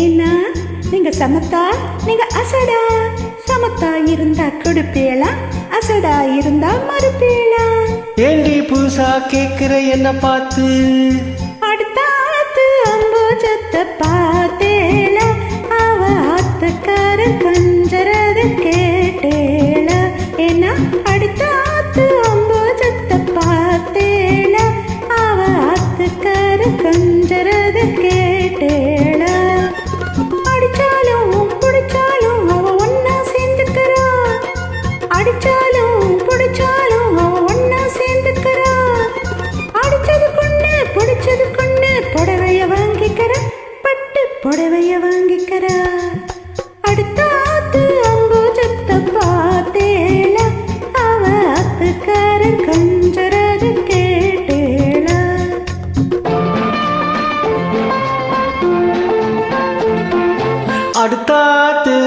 ஏன்னா நீங்க சமத்தா நீங்க அசடா. சமத்தா இருந்தா கொடுப்பேளா அசடா இருந்தா மறுப்பேளா. ஏண்டி புதுசா கேக்குற என்ன பார்த்து?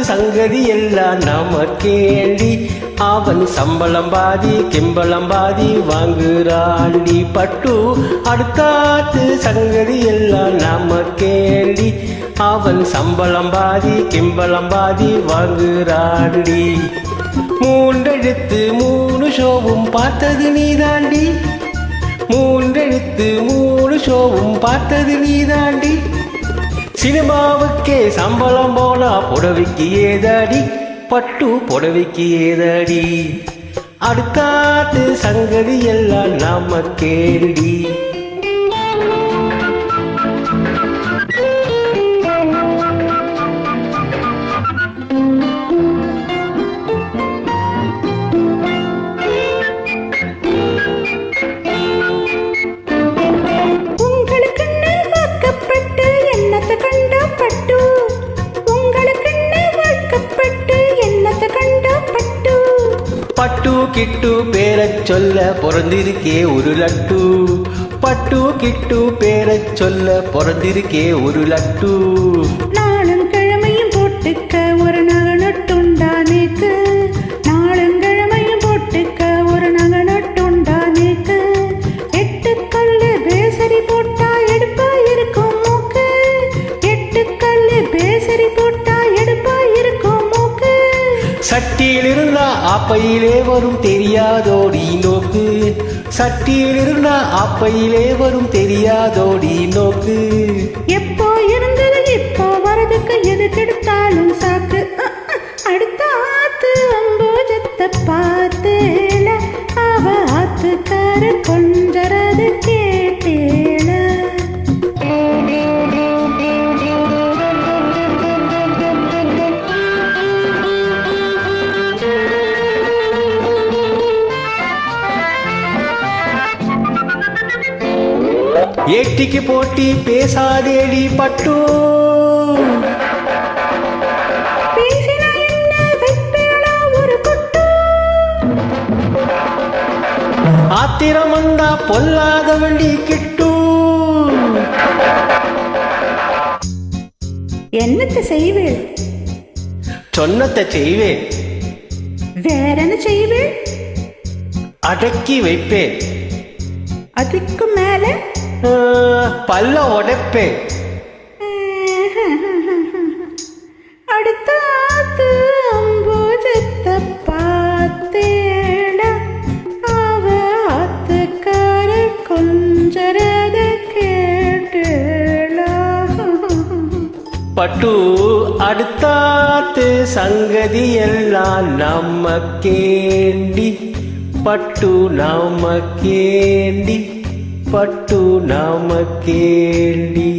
சங்கதி எல்லாம் நமக்கேண்டி அவன் சம்பளம் பாதி கிம்பளம் பாதி வாங்குறாண்டி பட்டு அடுத்தாத்து சங்கதி எல்லாம் நமக்கேண்டி அவன் சம்பளம் பாதி கிம்பளம் பாதி வாங்குறாண்டி மூன்றெழுத்து மூணு ஷோவும் பார்த்தது நீதாண்டி. மூன்றெழுத்து மூணு ஷோவும் பார்த்தது நீதாண்டி. சினிமாவுக்கே சம்பளம் போனா புடவைக்கு ஏதாடி? பட்டு புடவைக்கு ஏதாடி? அடுத்தாத்து சங்கதி எல்லாம் நாம கேடி கிட்டு பேரச் சொல்ல பிறந்திருக்கே ஒரு லட்டு. பட்டு கிட்டு பேரச் சொல்ல பிறந்திருக்கே ஒரு லட்டு. நாளும் கிழமையும் போட்டுக்க ஒரு நகை நட்டுண்டானேக்கு நாளும் கிழமையும் போட்டுக்க ஒரு நகை நட்டுண்டானேக்கு எட்டு கல்லு பேசரி போட்டா எடுப்பா இருக்கும் மூக்கு. எட்டு கல்லு பேசரி போட்டா எடுப்பா இருக்கும் மூக்கு. சட்டியில் இருந்தா ஆப்பையிலே வரும் தெரியாதோடி நோக்கு. சட்டியில் இருந்தா ஆப்பையிலே வரும் தெரியாதோடி நோக்கு. எப்போ இருந்தது இப்போ வரதுக்கு எது கெடுத்தாலும் சாக்கு. ஏட்டிக்கு போட்டி பேசாதேடி பட்டு. பேசினா என்ன? வைப்பேளா ஒரு கொட்டு. ஆத்திரம் வந்தா பொல்லாத வண்டி கிட்டு. என்னத்தை செய்வேள் சொன்னத்தை செய்வேன் வேற என்ன செய்வேள் அடக்கி வைப்பேன். அதுக்கு மேல பல்ல உடைப்பேன் அடுத்த ஆத்து அம்போஜத்தை பார்த்தேடா. அவ ஆத்துக்கார கொஞ்சரத கேட்டேடா. பட்டு அடுத்தாத்து சங்கதி எல்லாம் நம்ம கேண்டி. பட்டு நாம கேண்டி. பட்டு நாம கேண்டி